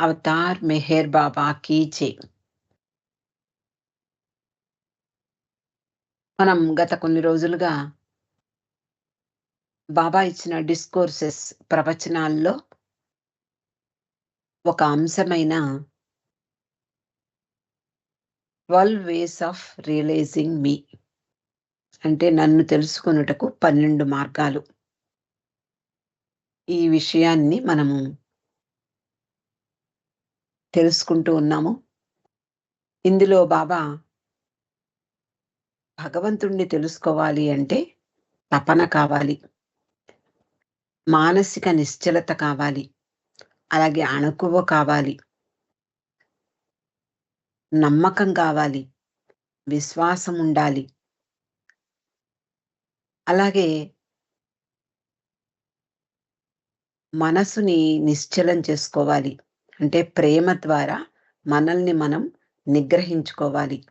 Avatar Meher Baba key జై. మనం గత కొన్ని రోజులుగా బాబా ఇచ్చిన డిస్కోర్సెస్ ప్రవచనాల్లో ఒక అంశమైన twelve ways of realising me అంటే నన్ను తెలుసుకొనుటకు పన్నెండు మార్గాలు. ఈ విషయాన్ని మనము తెలుసుకుంటూ ఉన్నాము. ఇందులో బాబా భగవంతుణ్ణి తెలుసుకోవాలి అంటే తపన కావాలి. మానసిక నిశ్చలత కావాలి. అలాగే అణకువ కావాలి. నమ్మకం కావాలి. విశ్వాసం ఉండాలి. అలాగే మనసుని నిశ్చలం చేసుకోవాలి. అంటే ప్రేమ ద్వారా మనల్ని మనం నిగ్రహించుకోవాలి.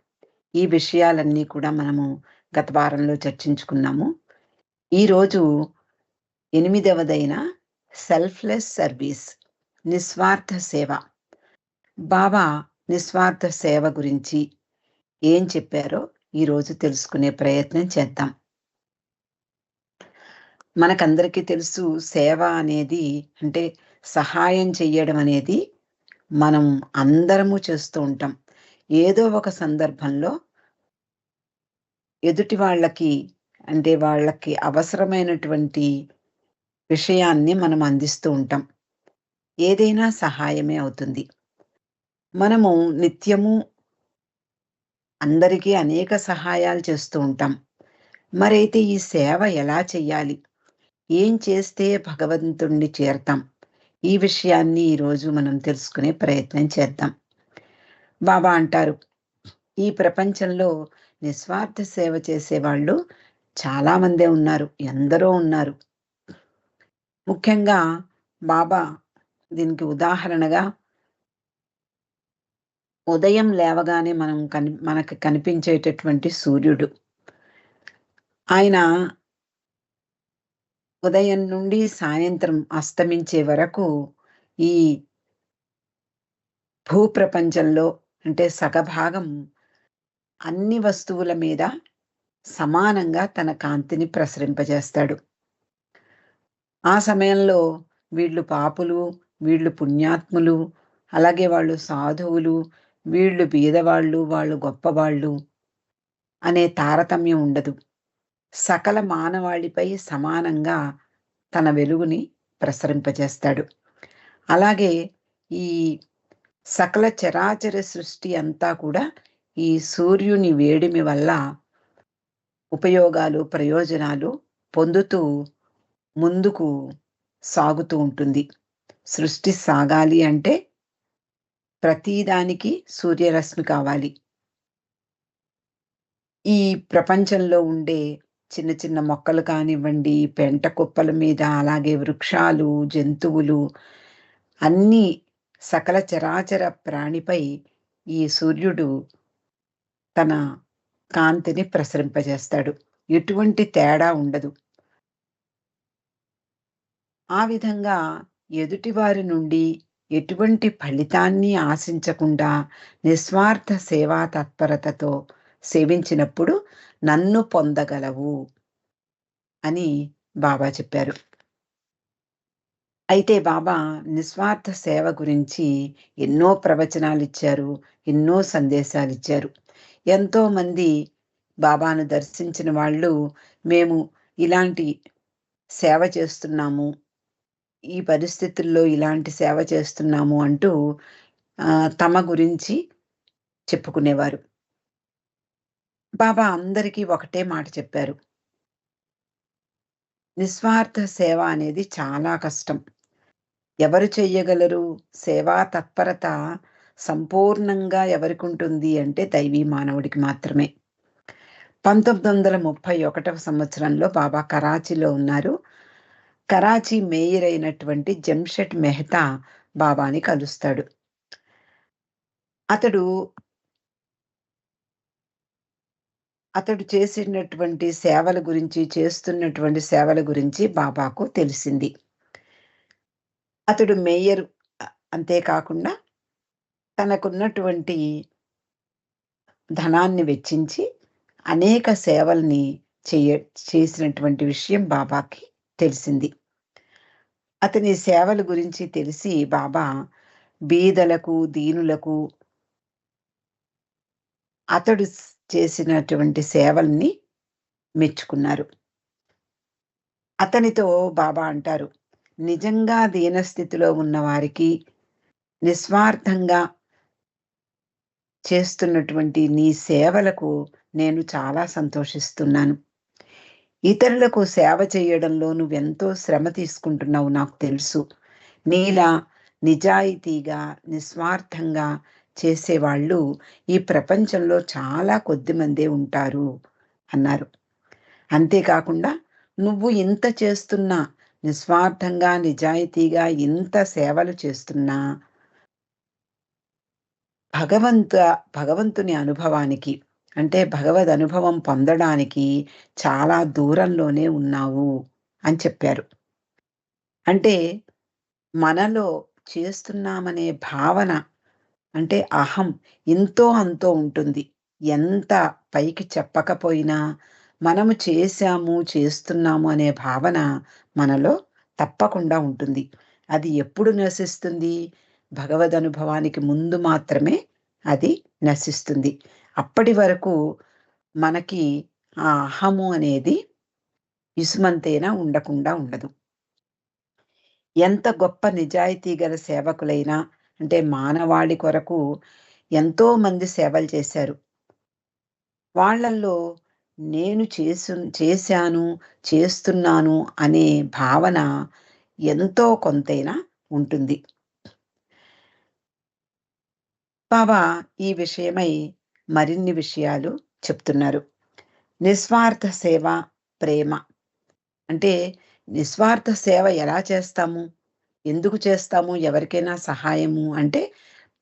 ఈ విషయాలన్నీ కూడా మనము గత వారంలో చర్చించుకున్నాము. ఈరోజు ఎనిమిదవదైన సెల్ఫ్లెస్ సర్వీస్ నిస్వార్థ సేవ. బాబా నిస్వార్థ సేవ గురించి ఏం చెప్పారో ఈరోజు తెలుసుకునే ప్రయత్నం చేద్దాం. మనకందరికీ తెలుసు సేవ అనేది అంటే సహాయం చెయ్యడం అనేది మనం అందరము చేస్తూ ఉంటాం. ఏదో ఒక సందర్భంలో ఎదుటి వాళ్ళకి అంటే వాళ్ళకి అవసరమైనటువంటి విషయాన్ని మనం అందిస్తూ ఉంటాం. ఏదైనా సహాయమే అవుతుంది. మనము నిత్యము అందరికీ అనేక సహాయాలు చేస్తూ ఉంటాం. మరైతే ఈ సేవ ఎలా చెయ్యాలి ఏం చేస్తే భగవంతుణ్ణి చేరతాం? ఈ విషయాన్ని ఈరోజు మనం తెలుసుకునే ప్రయత్నం చేద్దాం. బాబా అంటారు ఈ ప్రపంచంలో నిస్వార్థ సేవ చేసేవాళ్ళు చాలామందే ఉన్నారు ఎందరో ఉన్నారు. ముఖ్యంగా బాబా దీనికి ఉదాహరణగా ఉదయం లేవగానే మనం కని మనకు కనిపించేటటువంటి సూర్యుడు. ఆయన ఉదయం నుండి సాయంత్రం అస్తమించే వరకు ఈ భూప్రపంచంలో అంటే సగభాగం అన్ని వస్తువుల మీద సమానంగా తన కాంతిని ప్రసరింపజేస్తాడు. ఆ సమయంలో వీళ్ళు పాపులు వీళ్ళు పుణ్యాత్ములు అలాగే వాళ్ళు సాధువులు వీళ్ళు బీదవాళ్ళు వాళ్ళు గొప్పవాళ్ళు అనే తారతమ్యం ఉండదు. సకల మానవాళిపై సమానంగా తన వెలుగుని ప్రసరింపజేస్తాడు. అలాగే ఈ సకల చరాచర సృష్టి అంతా కూడా ఈ సూర్యుని వేడిమి వల్ల ఉపయోగాలు ప్రయోజనాలు పొందుతూ ముందుకు సాగుతూ ఉంటుంది. సృష్టి సాగాలి అంటే ప్రతిదానికి సూర్యరశ్మి కావాలి. ఈ ప్రపంచంలో ఉండే చిన్న చిన్న మొక్కలు కానివ్వండి పెంట కుప్పల మీద అలాగే వృక్షాలు జంతువులు అన్ని సకల చరాచర ప్రాణిపై ఈ సూర్యుడు తన కాంతిని ప్రసరింపజేస్తాడు. ఎటువంటి తేడా ఉండదు. ఆ విధంగా ఎదుటివారి నుండి ఎటువంటి ఫలితాన్ని ఆశించకుండా నిస్వార్థ సేవా తత్పరతతో సేవించినప్పుడు నన్ను పొందగలవు అని బాబా చెప్పారు. అయితే బాబా నిస్వార్థ సేవ గురించి ఎన్నో ప్రవచనాలు ఇచ్చారు ఎన్నో సందేశాలు ఇచ్చారు. ఎంతోమంది బాబాను దర్శించిన వాళ్ళు మేము ఇలాంటి సేవ చేస్తున్నాము ఈ పరిస్థితుల్లో ఇలాంటి సేవ చేస్తున్నాము అంటూ తమ గురించి చెప్పుకునేవారు. బాబా అందరికీ ఒకటే మాట చెప్పారు. నిస్వార్థ సేవ అనేది చాలా కష్టం. ఎవరు చెయ్యగలరు? సేవా తత్పరత సంపూర్ణంగా ఎవరికి ఉంటుంది అంటే దైవీ మానవుడికి మాత్రమే. పంతొమ్మిది వందల ముప్పై ఒకటవ సంవత్సరంలో బాబా కరాచీలో ఉన్నారు. కరాచీ మేయర్ అయినటువంటి జంషెట్ మెహతా బాబాని కలుస్తాడు. అతడు అతడు చేసినటువంటి సేవల గురించి చేస్తున్నటువంటి సేవల గురించి బాబాకు తెలిసింది. అతడు మేయర్ అంతేకాకుండా తనకున్నటువంటి ధనాన్ని వెచ్చించి అనేక సేవల్ని చేయ చేసినటువంటి విషయం బాబాకి తెలిసింది. అతని సేవల గురించి తెలిసి బాబా బీదలకు దీనులకు అతడు చేసినటువంటి సేవల్ని మెచ్చుకున్నారు. అతనితో బాబా అంటారు నిజంగా దీనస్థితిలో ఉన్న వారికి నిస్వార్థంగా చేస్తున్నటువంటి నీ సేవలకు నేను చాలా సంతోషిస్తున్నాను. ఇతరులకు సేవ చేయడంలో నువ్వెంతో శ్రమ తీసుకుంటున్నావు నాకు తెలుసు. నీలా నిజాయితీగా నిస్వార్థంగా చేసేవాళ్ళు ఈ ప్రపంచంలో చాలా కొద్ది మందే ఉంటారు అన్నారు. అంతేకాకుండా నువ్వు ఇంత చేస్తున్నా నిస్వార్థంగా నిజాయితీగా ఇంత సేవలు చేస్తున్నా భగవంత భగవంతుని అనుభవానికి అంటే భగవద్ అనుభవం పొందడానికి చాలా దూరంలోనే ఉన్నావు అని చెప్పారు. అంటే మనలో చేస్తున్నామనే భావన అంటే అహం ఎంతో అంతో ఉంటుంది. ఎంత పైకి చెప్పకపోయినా మనము చేశాము చేస్తున్నాము అనే భావన మనలో తప్పకుండా ఉంటుంది. అది ఎప్పుడు నశిస్తుంది? భగవద్ అనుభవానికి ముందు మాత్రమే అది నశిస్తుంది. అప్పటి వరకు మనకి ఆ అహము అనేది ఇసుమంతైనా ఉండకుండా ఉండదు. ఎంత గొప్ప నిజాయితీ గల సేవకులైనా అంటే మానవాళి కొరకు ఎంతో మంది సేవలు చేశారు. వాళ్ళల్లో నేను చేసు చేశాను చేస్తున్నాను అనే భావన ఎంతో కొంతైనా ఉంటుంది. బాబా ఈ విషయమై మరిన్ని విషయాలు చెప్తున్నారు. నిస్వార్థ సేవ ప్రేమ. అంటే నిస్వార్థ సేవ ఎలా చేస్తాము? ఎందుకు చేస్తాము? ఎవరికైనా సహాయము అంటే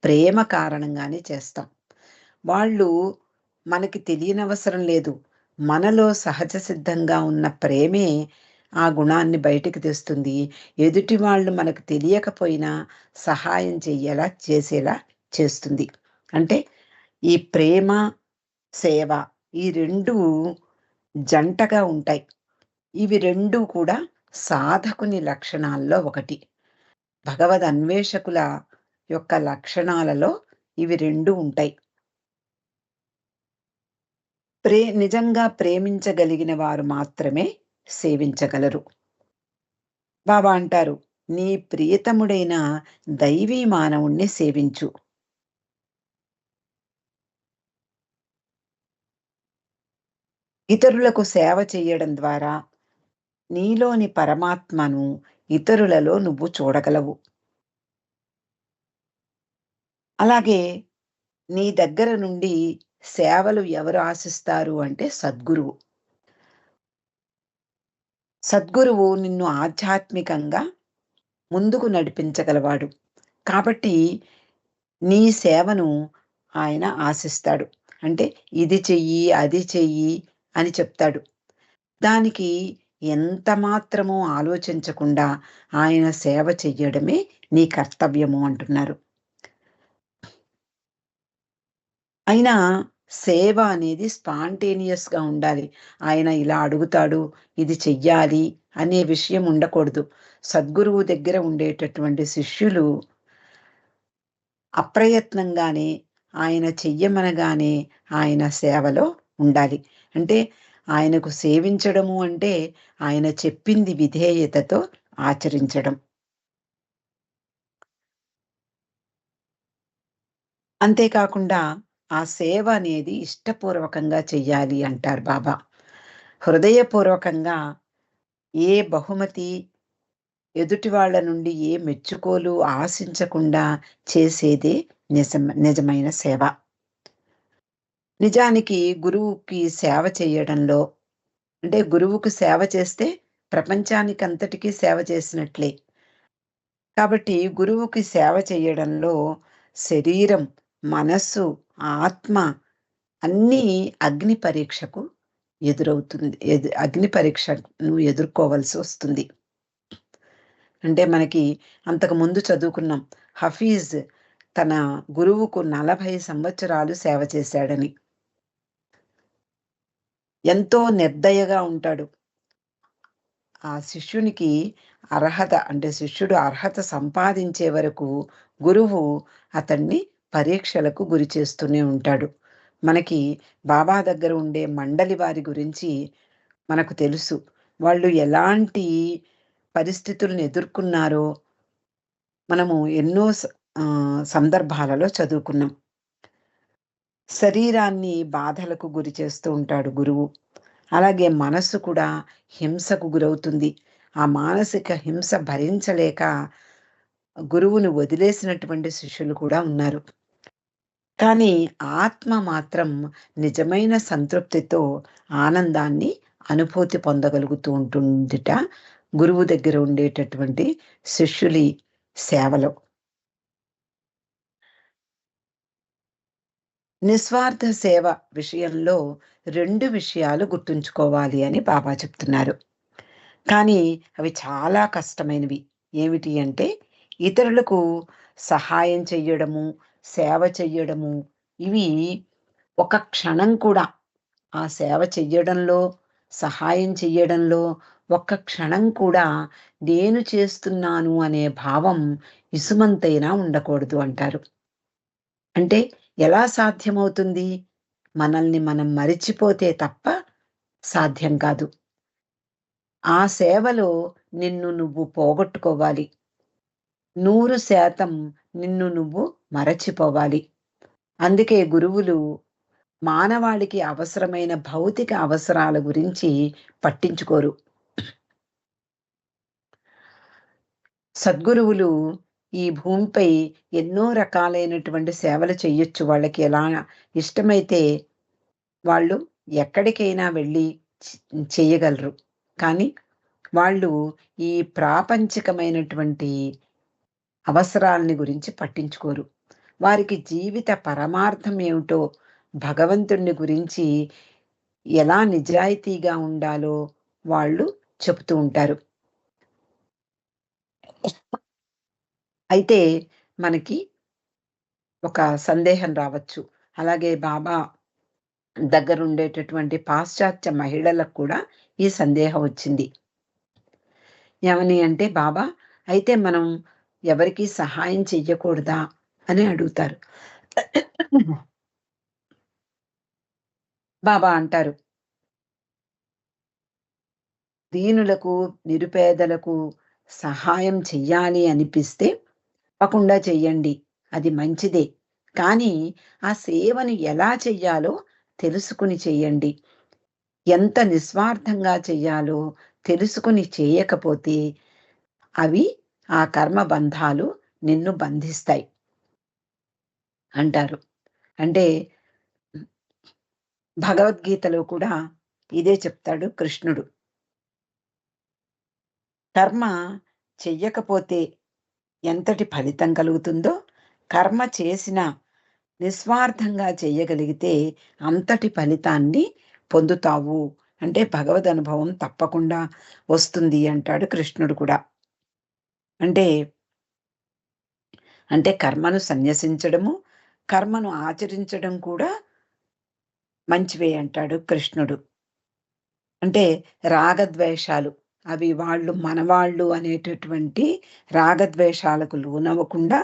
ప్రేమ కారణంగానే చేస్తాం. వాళ్ళు మనకి తెలియనవసరం లేదు. మనలో సహజ సిద్ధంగా ఉన్న ప్రేమే ఆ గుణాన్ని బయటికి తెస్తుంది. ఎదుటి వాళ్ళు మనకు తెలియకపోయినా సహాయం చెయ్యేలా చేసేలా చేస్తుంది. అంటే ఈ ప్రేమ సేవ ఈ రెండు జంటగా ఉంటాయి. ఇవి రెండు కూడా సాధకుని లక్షణాల్లో ఒకటి. భగవద్ అన్వేషకుల యొక్క లక్షణాలలో ఇవి రెండు ఉంటాయి. ప్రే నిజంగా ప్రేమించగలిగిన వారు మాత్రమే సేవించగలరు. బాబా అంటారు నీ ప్రియతముడైన దైవీ మానవుణ్ణి సేవించు. ఇతరులకు సేవ చేయడం ద్వారా నీలోని పరమాత్మను ఇతరులలో నువ్వు చూడగలవు. అలాగే నీ దగ్గర నుండి సేవలు ఎవరు ఆశిస్తారు అంటే సద్గురువు. సద్గురువు నిన్ను ఆధ్యాత్మికంగా ముందుకు నడిపించగలవాడు. కాబట్టి నీ సేవను ఆయన ఆశిస్తాడు. అంటే ఇది చెయ్యి అది చెయ్యి అని చెప్తాడు. దానికి ఎంత మాత్రమూ ఆలోచించకుండా ఆయన సేవ చెయ్యడమే నీ కర్తవ్యము అంటున్నారు. అయినా సేవ అనేది స్పాంటేనియస్గా ఉండాలి. ఆయన ఇలా అడుగుతాడు ఇది చెయ్యాలి అనే విషయం ఉండకూడదు. సద్గురువు దగ్గర ఉండేటటువంటి శిష్యులు అప్రయత్నంగానే ఆయన చెయ్యమనగానే ఆయన సేవలో ఉండాలి. అంటే ఆయనకు సేవించడము అంటే ఆయన చెప్పింది విధేయతతో ఆచరించడం. అంతేకాకుండా ఆ సేవ అనేది ఇష్టపూర్వకంగా చెయ్యాలి అంటారు బాబా. హృదయపూర్వకంగా ఏ బహుమతి ఎదుటి వాళ్ళ నుండి ఏ మెచ్చుకోలు ఆశించకుండా చేసేదే నిజం నిజమైన సేవ. నిజానికి గురువుకి సేవ చేయడంలో అంటే గురువుకు సేవ చేస్తే ప్రపంచానికి అంతటికీ సేవ చేసినట్లే. కాబట్టి గురువుకి సేవ చేయడంలో శరీరం మనస్సు ఆత్మ అన్నీ అగ్ని పరీక్షకు ఎదురవుతుంది ఎదు అగ్ని పరీక్షను ఎదుర్కోవాల్సి వస్తుంది. అంటే మనకి అంతకు ముందు చదువుకున్నాం హఫీజ్ తన గురువుకు నలభై సంవత్సరాలు సేవ చేశాడని. ఎంతో నిర్దయగా ఉంటాడు. ఆ శిష్యునికి అర్హత అంటే శిష్యుడు అర్హత సంపాదించే వరకు గురువు అతన్ని పరీక్షలకు గురి చేస్తూనే ఉంటాడు. మనకి బాబా దగ్గర ఉండే మండలి వారి గురించి మనకు తెలుసు. వాళ్ళు ఎలాంటి పరిస్థితులను ఎదుర్కొన్నారో మనము ఎన్నో సందర్భాలలో చదువుకున్నాం. శరీరాన్ని బాధలకు గురి చేస్తూ ఉంటాడు గురువు. అలాగే మనసు కూడా హింసకు గురవుతుంది. ఆ మానసిక హింస భరించలేక గురువును వదిలేసినటువంటి శిష్యులు కూడా ఉన్నారు. కానీ ఆత్మ మాత్రం నిజమైన సంతృప్తితో ఆనందాన్ని అనుభూతి పొందగలుగుతూ ఉంటుందిట గురువు దగ్గర ఉండేటటువంటి శిష్యులి సేవలో. నిస్వార్థ సేవ విషయంలో రెండు విషయాలు గుర్తుంచుకోవాలి అని బాబా చెప్తున్నారు. కానీ అవి చాలా కష్టమైనవి. ఏమిటి అంటే ఇతరులకు సహాయం చెయ్యడము సేవ చెయ్యడము ఇవి ఒక క్షణం కూడా. ఆ సేవ చెయ్యడంలో సహాయం చెయ్యడంలో ఒక్క క్షణం కూడా నేను చేస్తున్నాను అనే భావం ఇసుమంతైనా ఉండకూడదు అంటారు. అంటే ఎలా సాధ్యమవుతుంది? మనల్ని మనం మరిచిపోతే తప్ప సాధ్యం కాదు. ఆ సేవలో నిన్ను నువ్వు పోగొట్టుకోవాలి. నూరు శాతం నిన్ను నువ్వు మరచిపోవాలి. అందుకే గురువులు మానవాళికి అవసరమైన భౌతిక అవసరాల గురించి పట్టించుకోరు. సద్గురువులు ఈ భూమిపై ఎన్నో రకాలైనటువంటి సేవలు చేయొచ్చు వాళ్ళకి ఎలా ఇష్టమైతే వాళ్ళు ఎక్కడికైనా వెళ్ళి చేయగలరు కానీ వాళ్ళు ఈ ప్రాపంచికమైనటువంటి అవసరాలని గురించి పట్టించుకోరు. వారికి జీవిత పరమార్థం ఏమిటో భగవంతుణ్ణి గురించి ఎలా నిజాయితీగా ఉండాలో వాళ్ళు చెబుతూ ఉంటారు. అయితే మనకి ఒక సందేహం రావచ్చు. అలాగే బాబా దగ్గర ఉండేటటువంటి పాశ్చాత్య మహిళలకు కూడా ఈ సందేహం వచ్చింది. ఏమని అంటే బాబా అయితే మనం ఎవరికి సహాయం చెయ్యకూడదా? అని అడుగుతారు. బాబా అంటారు దీనులకు నిరుపేదలకు సహాయం చెయ్యాలి అనిపిస్తే తప్పకుండా చెయ్యండి. అది మంచిదే. కానీ ఆ సేవను ఎలా చెయ్యాలో తెలుసుకుని చెయ్యండి. ఎంత నిస్వార్థంగా చెయ్యాలో తెలుసుకుని చేయకపోతే అవి ఆ కర్మ బంధాలు నిన్ను బంధిస్తాయి అంటారు. అంటే భగవద్గీతలో కూడా ఇదే చెప్తాడు కృష్ణుడు. కర్మ చెయ్యకపోతే ఎంతటి ఫలితం కలుగుతుందో కర్మ చేసిన నిస్వార్థంగా చేయగలిగితే అంతటి ఫలితాన్ని పొందుతావు. అంటే భగవద్ అనుభవం తప్పకుండా వస్తుంది అంటాడు కృష్ణుడు కూడా. అంటే అంటే కర్మను సన్యసించడము కర్మను ఆచరించడం కూడా మంచివే అంటాడు కృష్ణుడు. అంటే రాగద్వేషాలు అవి వాళ్ళు మనవాళ్ళు అనేటటువంటి రాగద్వేషాలకు లోనవ్వకుండా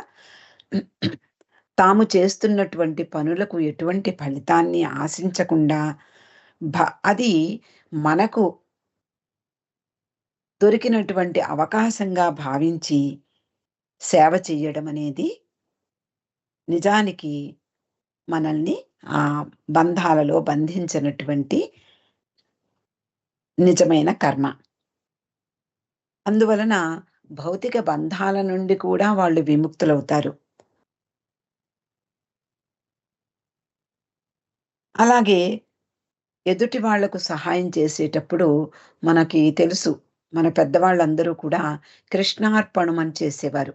తాము చేస్తున్నటువంటి పనులకు ఎటువంటి ఫలితాన్ని ఆశించకుండా భ అది మనకు దొరికినటువంటి అవకాశంగా భావించి సేవ చేయడం అనేది నిజానికి మనల్ని ఆ బంధాలలో బంధించినటువంటి నిజమైన కర్మ. అందువలన భౌతిక బంధాల నుండి కూడా వాళ్ళు విముక్తులవుతారు. అలాగే ఎదుటి వాళ్ళకు సహాయం చేసేటప్పుడు మనకి తెలుసు మన పెద్దవాళ్ళందరూ కూడా కృష్ణార్పణం అని చేసేవారు.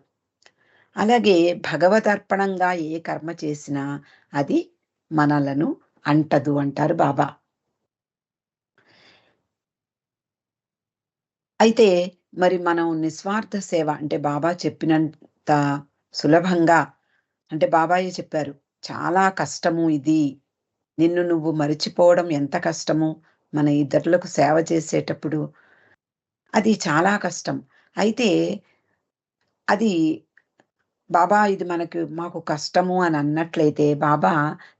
అలాగే భగవదర్పణంగా ఏ కర్మ చేసినా అది మనలను అంటదు అంటారు బాబా. అయితే మరి మనం నిస్వార్థ సేవ అంటే బాబా చెప్పినంత సులభంగా అంటే బాబాయ్ చెప్పారు చాలా కష్టము ఇది. నిన్ను నువ్వు మరిచిపోవడం ఎంత కష్టము మన ఇతరులకు సేవ చేసేటప్పుడు అది చాలా కష్టం. అయితే అది బాబా ఇది మనకు మాకు కష్టము అని అన్నట్లయితే బాబా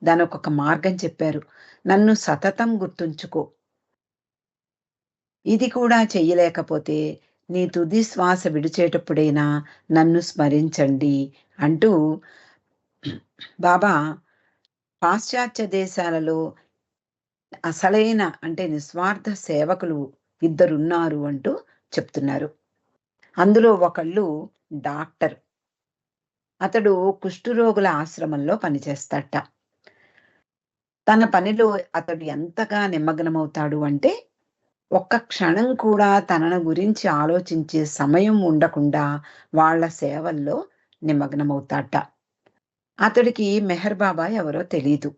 దానికి ఒక మార్గం చెప్పారు. నన్ను సతతం గుర్తుంచుకో. ఇది కూడా చెయ్యలేకపోతే నీ తుది శ్వాస విడిచేటప్పుడైనా నన్ను స్మరించండి అంటూ బాబా పాశ్చాత్య దేశాలలో అసలైన అంటే నిస్వార్థ సేవకులు ఇద్దరున్నారు అంటూ చెప్తున్నారు. అందులో ఒకళ్ళు డాక్టర్. అతడు కుష్ఠరోగుల ఆశ్రమంలో పనిచేస్తాట తన పనిలో అతడు ఎంతగా నిమగ్నమవుతాడు అంటే ఒక్క క్షణం కూడా తనను గురించి ఆలోచించే సమయం ఉండకుండా వాళ్ళ సేవల్లో నిమగ్నమవుతాట. అతడికి మెహర్ బాబా ఎవరో తెలీదు.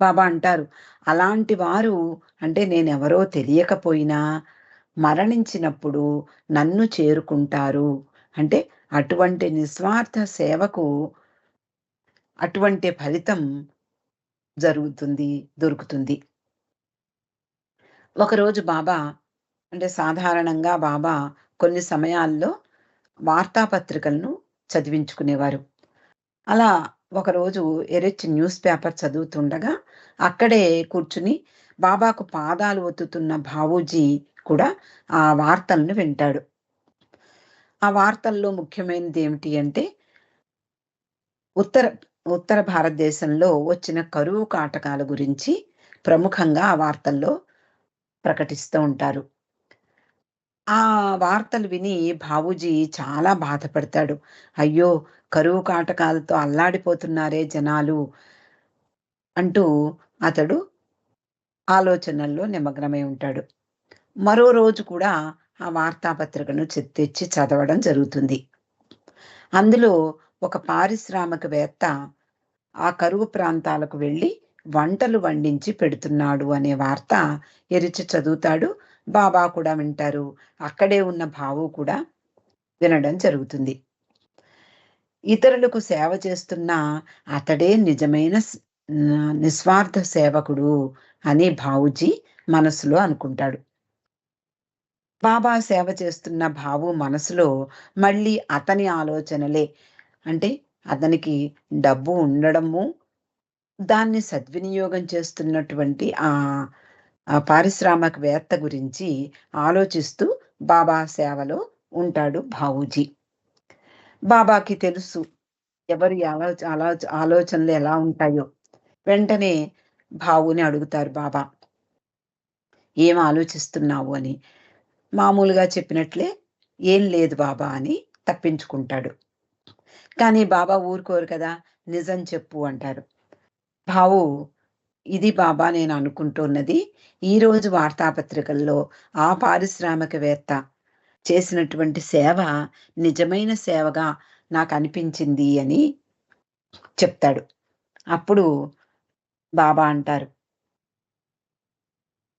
బాబా అంటారు అలాంటి వారు అంటే నేనెవరో తెలియకపోయినా మరణించినప్పుడు నన్ను చేరుకుంటారు. అంటే అటువంటి నిస్వార్థ సేవకు అటువంటి ఫలితం జరుగుతుంది దొరుకుతుంది. ఒకరోజు బాబా అంటే సాధారణంగా బాబా కొన్ని సమయాల్లో వార్తాపత్రికలను చదివించుకునేవారు. అలా ఒకరోజు ఎరెచ్ న్యూస్ పేపర్ చదువుతుండగా అక్కడే కూర్చుని బాబాకు పాదాలు ఒత్తుతున్న బాబూజీ కూడా ఆ వార్తలను వింటాడు. ఆ వార్తల్లో ముఖ్యమైనది ఏమిటి అంటే ఉత్తర ఉత్తర భారతదేశంలో వచ్చిన కరువు కాటకాల గురించి ప్రముఖంగా ఆ వార్తల్లో ప్రకటిస్తూ ఉంటారు. ఆ వార్తలు విని బాబూజీ చాలా బాధపడతాడు. అయ్యో కరువు కాటకాలతో అల్లాడిపోతున్నారే జనాలు అంటూ అతడు ఆలోచనల్లో నిమగ్నమై ఉంటాడు. మరో రోజు కూడా ఆ వార్తాపత్రికను తెచ్చి చదవడం జరుగుతుంది. అందులో ఒక పారిశ్రామికవేత్త ఆ కరువు ప్రాంతాలకు వెళ్ళి వంటలు వండించి పెడుతున్నాడు అనే వార్త ఎరిచి చదువుతాడు. బాబా కూడా వింటారు. అక్కడే ఉన్న బావు కూడా వినడం జరుగుతుంది. ఇతరులకు సేవ చేస్తున్న అతడే నిజమైన నిస్వార్థ సేవకుడు అని బావుజీ మనసులో అనుకుంటాడు. బాబా సేవ చేస్తున్న బావు మనసులో మళ్ళీ అతని ఆలోచనలే. అంటే అతనికి డబ్బు ఉండడము దాన్ని సద్వినియోగం చేస్తున్నటువంటి ఆ పారిశ్రామికవేత్త గురించి ఆలోచిస్తూ బాబా సేవలో ఉంటాడు బావూజీ బాబాకి తెలుసు ఎవరి ఆలోచ ఆలోచ ఆలోచనలు ఎలా ఉంటాయో. వెంటనే బావుని అడుగుతారు బాబా ఏం ఆలోచిస్తున్నావు? అని. మామూలుగా చెప్పినట్లే ఏం లేదు బాబా అని తప్పించుకుంటాడు. కానీ బాబా ఊరుకోరు కదా నిజం చెప్పు అంటారు. బావు ఇది బాబా నేను అనుకుంటున్నది. ఈరోజు వార్తాపత్రికల్లో ఆ పారిశ్రామికవేత్త చేసినటువంటి సేవ నిజమైన సేవగా నాకు అనిపించింది అని చెప్తాడు. అప్పుడు బాబా అంటారు.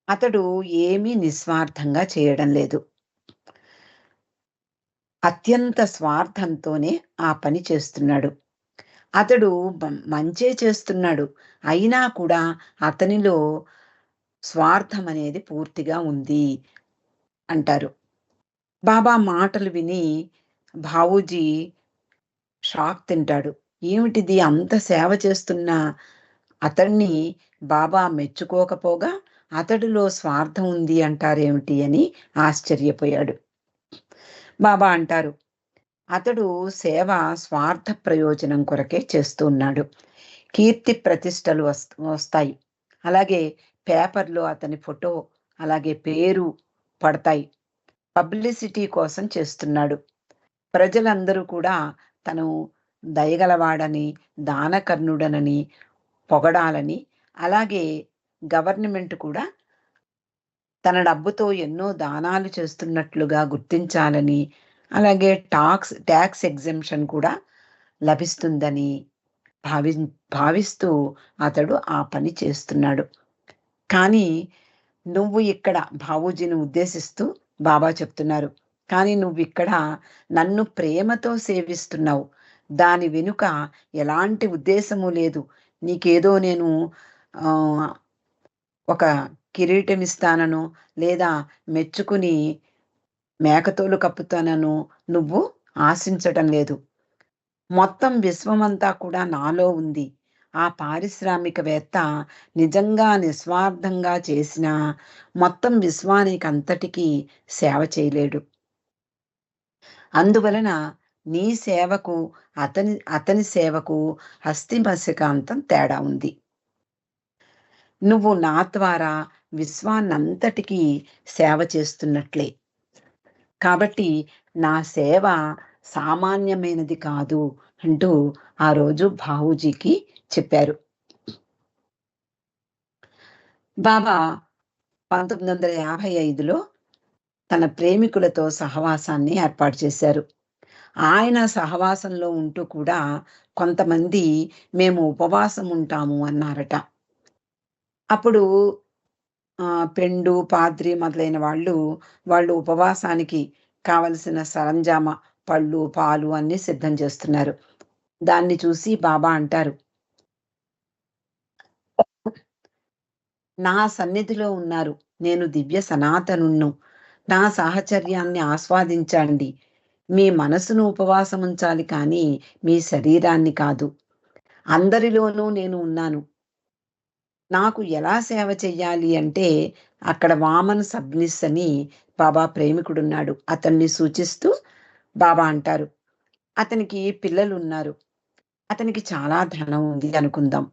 అతడు ఏమీ నిస్వార్థంగా చేయడం లేదు. అత్యంత స్వార్థంతోనే ఆ పని చేస్తున్నాడు. అతడు మంచే చేస్తున్నాడు. అయినా కూడా అతనిలో స్వార్థం అనేది పూర్తిగా ఉంది అంటారు. బాబా మాటలు విని బావూజీ షాక్ తింటాడు. ఏమిటిది అంత సేవ చేస్తున్న అతన్ని బాబా మెచ్చుకోకపోగా అతడిలో స్వార్థం ఉంది అంటారేమిటి అని ఆశ్చర్యపోయాడు. బాబా అంటారు అతడు సేవ స్వార్థ ప్రయోజనం కొరకే చేస్తున్నాడు. కీర్తి ప్రతిష్టలు వస్తాయి. అలాగే పేపర్లో అతని ఫోటో అలాగే పేరు పడతాయి. పబ్లిసిటీ కోసం చేస్తున్నాడు. ప్రజలందరూ కూడా తను దయగలవాడని దానకర్ణుడనని పొగడాలని అలాగే గవర్నమెంట్ కూడా తన డబ్బుతో ఎన్నో దానాలు చేస్తున్నట్లుగా గుర్తించాలని అలాగే టాక్స్ ట్యాక్స్ ఎగ్జంప్షన్ కూడా లభిస్తుందని భావి భావిస్తూ అతడు ఆ పని చేస్తున్నాడు. కానీ నువ్వు ఇక్కడ బాబూజీని ఉద్దేశిస్తూ బాబా చెప్తున్నారు. కానీ నువ్వు ఇక్కడ నన్ను ప్రేమతో సేవిస్తున్నావు. దాని వెనుక ఎలాంటి ఉద్దేశము లేదు. నీకేదో నేను ఒక కిరీటం ఇస్తానను లేదా మెచ్చుకుని మేకతోలు కప్పుతానను నువ్వు ఆశించటం లేదు. మొత్తం విశ్వమంతా కూడా నాలో ఉంది. ఆ పారిశ్రామికవేత్త నిజంగా నిస్వార్థంగా చేసిన మొత్తం విశ్వానికి అంతటికీ సేవ చేయలేడు. అందువలన నీ సేవకు అతని అతని సేవకు హస్తిమసికాంతం తేడా ఉంది. నువ్వు నా ద్వారా విశ్వాన్నంతటికీ సేవ చేస్తున్నట్లే. కాబట్టి నా సేవ సామాన్యమైనది కాదు అంటూ ఆ రోజు బాహుజీకి చెప్పారు. బాబా పంతొమ్మిది వందల యాభై ఐదులో తన ప్రేమికులతో సహవాసాన్ని ఏర్పాటు చేశారు. ఆయన సహవాసంలో ఉంటూ కూడా కొంతమంది మేము ఉపవాసం ఉంటాము అన్నారట. అప్పుడు పెండు పాద్రి మొదలైన వాళ్ళు వాళ్ళు ఉపవాసానికి కావలసిన సరంజామ పళ్ళు పాలు అన్ని సిద్ధం చేస్తున్నారు. దాన్ని చూసి బాబా అంటారు నా సన్నిధిలో ఉన్నారు. నేను దివ్య సనాతనుణ్ణు. నా సాహచర్యాన్ని ఆస్వాదించండి. మీ మనసును ఉపవాసం ఉంచాలి కానీ మీ శరీరాన్ని కాదు. అందరిలోనూ నేను ఉన్నాను. నాకు ఎలా సేవ చెయ్యాలి అంటే అక్కడ వామన్ సబ్నిస్ అని బాబా ప్రేమికుడున్నాడు. అతన్ని సూచిస్తూ బాబా అంటారు. అతనికి పిల్లలు ఉన్నారు అతనికి చాలా ధనం ఉంది అనుకుందాం.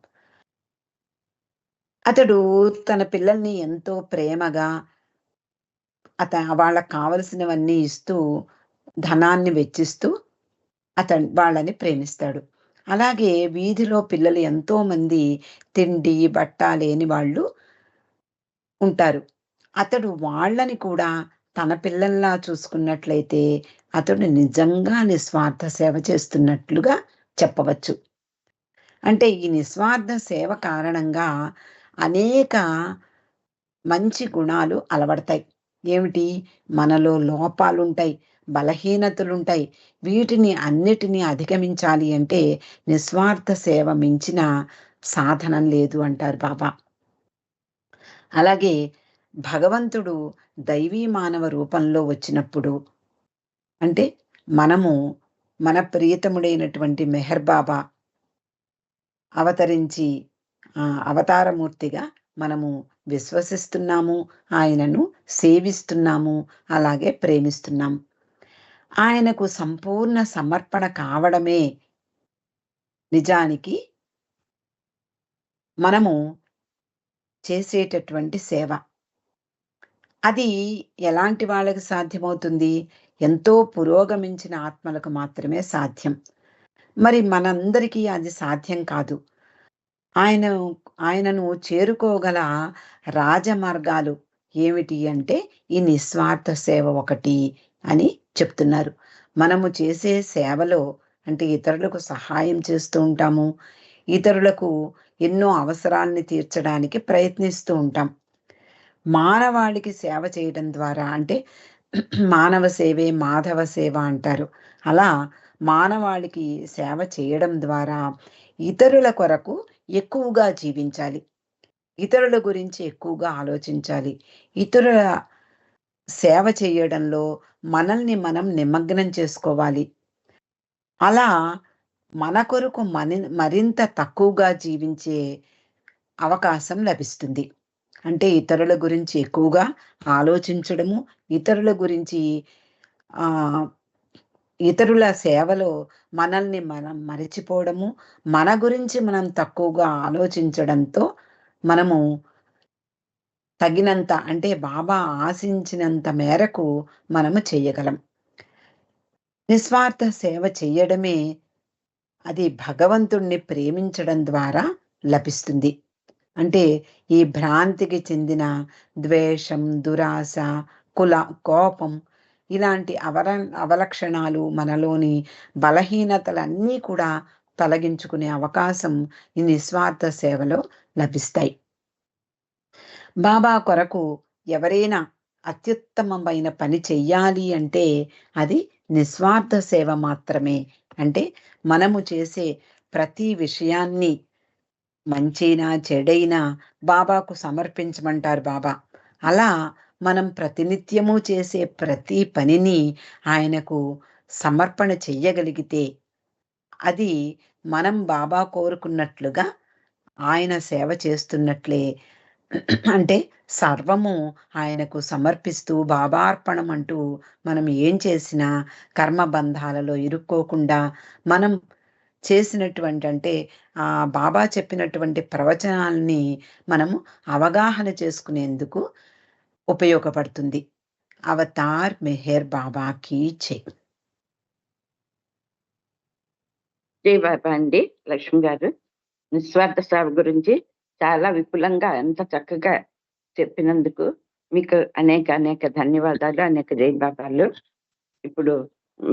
అతడు తన పిల్లల్ని ఎంతో ప్రేమగా అత వాళ్ళకు కావలసినవన్నీ ఇస్తూ ధనాన్ని వెచ్చిస్తూ అతను వాళ్ళని ప్రేమిస్తాడు. అలాగే వీధిలో పిల్లలు ఎంతోమంది తిండి బట్ట లేని వాళ్ళు ఉంటారు. అతడు వాళ్ళని కూడా తన పిల్లల్లా చూసుకున్నట్లయితే అతడు నిజంగా నిస్వార్థ సేవ చేస్తున్నట్లుగా చెప్పవచ్చు. అంటే ఈ నిస్వార్థ సేవ కారణంగా అనేక మంచి గుణాలు అలవడతాయి. ఏమిటి? మనలో లోపాలుంటాయి. బలహీనతలుంటాయి. వీటిని అన్నిటినీ అధిగమించాలి అంటే నిస్వార్థ సేవ మించిన సాధనం లేదు అంటారు బాబా. అలాగే భగవంతుడు దైవీ మానవ రూపంలో వచ్చినప్పుడు అంటే మనము మన ప్రియతముడైనటువంటి మెహర్ బాబా అవతరించి అవతారమూర్తిగా మనము విశ్వసిస్తున్నాము ఆయనను సేవిస్తున్నాము అలాగే ప్రేమిస్తున్నాము ఆయనకు సంపూర్ణ సమర్పణ కావడమే నిజానికి మనము చేసేటటువంటి సేవ. అది ఎలాంటి వాళ్ళకి సాధ్యమవుతుంది? ఎంతో పురోగమించిన ఆత్మలకు మాత్రమే సాధ్యం. మరి మనందరికీ అది సాధ్యం కాదు. ఆయన ఆయనను చేరుకోగల రాజమార్గాలు ఏమిటి అంటే ఈ నిస్వార్థ సేవ ఒకటి అని చెప్తున్నారు. మనము చేసే సేవలో అంటే ఇతరులకు సహాయం చేస్తూ ఉంటాము. ఇతరులకు ఎన్నో అవసరాలని తీర్చడానికి ప్రయత్నిస్తూ ఉంటాం. మానవాళికి సేవ చేయడం ద్వారా అంటే మానవ సేవే మాధవ సేవ అంటారు. అలా మానవాళికి సేవ చేయడం ద్వారా ఇతరుల కొరకు ఎక్కువగా జీవించాలి. ఇతరుల గురించి ఎక్కువగా ఆలోచించాలి. ఇతరుల సేవ చేయడంలో మనల్ని మనం నిమగ్నం చేసుకోవాలి. అలా మన కొరకు మని మరింత తక్కువగా జీవించే అవకాశం లభిస్తుంది. అంటే ఇతరుల గురించి ఎక్కువగా ఆలోచించడము ఇతరుల గురించి ఇతరుల సేవలో మనల్ని మనం మరిచిపోవడము మన గురించి మనం తక్కువగా ఆలోచించడంతో మనము తగినంత అంటే బాబా ఆశించినంత మేరకు మనము చేయగలం. నిస్వార్థ సేవ చేయడమే అది భగవంతుణ్ణి ప్రేమించడం ద్వారా లభిస్తుంది. అంటే ఈ భ్రాంతికి చెందిన ద్వేషం దురాశ కుల కోపం ఇలాంటి అవర అవలక్షణాలు మనలోని బలహీనతలన్నీ కూడా తొలగించుకునే అవకాశం ఈ నిస్వార్థ సేవలో లభిస్తాయి. బాబా కొరకు ఎవరైనా అత్యుత్తమమైన పని చెయ్యాలి అంటే అది నిస్వార్థ సేవ మాత్రమే. అంటే మనము చేసే ప్రతి విషయాన్ని మంచైనా చెడైనా బాబాకు సమర్పించమంటారు బాబా. అలా మనం ప్రతినిత్యము చేసే ప్రతి పనిని ఆయనకు సమర్పణ చెయ్యగలిగితే అది మనం బాబా కోరుకున్నట్లుగా ఆయన సేవ చేస్తున్నట్లే అంటే సర్వము ఆయనకు సమర్పిస్తూ బాబార్పణం అంటూ మనం ఏం చేసినా కర్మబంధాలలో ఇరుక్కోకుండా మనం చేసినటువంటి అంటే ఆ బాబా చెప్పినటువంటి ప్రవచనాల్ని మనము అవగాహన చేసుకునేందుకు ఉపయోగపడుతుంది. అవతార్ మెహర్ బాబాకి చే. జై బాబా అండి లక్ష్మి గారు. నిస్వార్థ సేవ గురించి చాలా విపులంగా ఎంత చక్కగా చెప్పినందుకు మీకు అనేక అనేక ధన్యవాదాలు అనేక జై బాబాలు ఇప్పుడు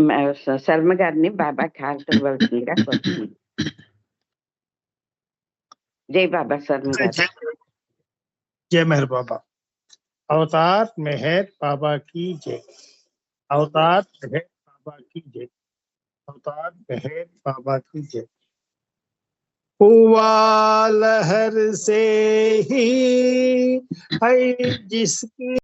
మ, స- శర్మ గారిని బాబాకి హాజరవలసిందిగా కోరుతున్నాను జై బాబా శర్మ గారు जय जय मेहर बाबा अवतार मेहर बाबा की जय अवतार मेहर बाबा की जय अवतार मेहर बाबा की जय हुआ लहर से ही है जिसकी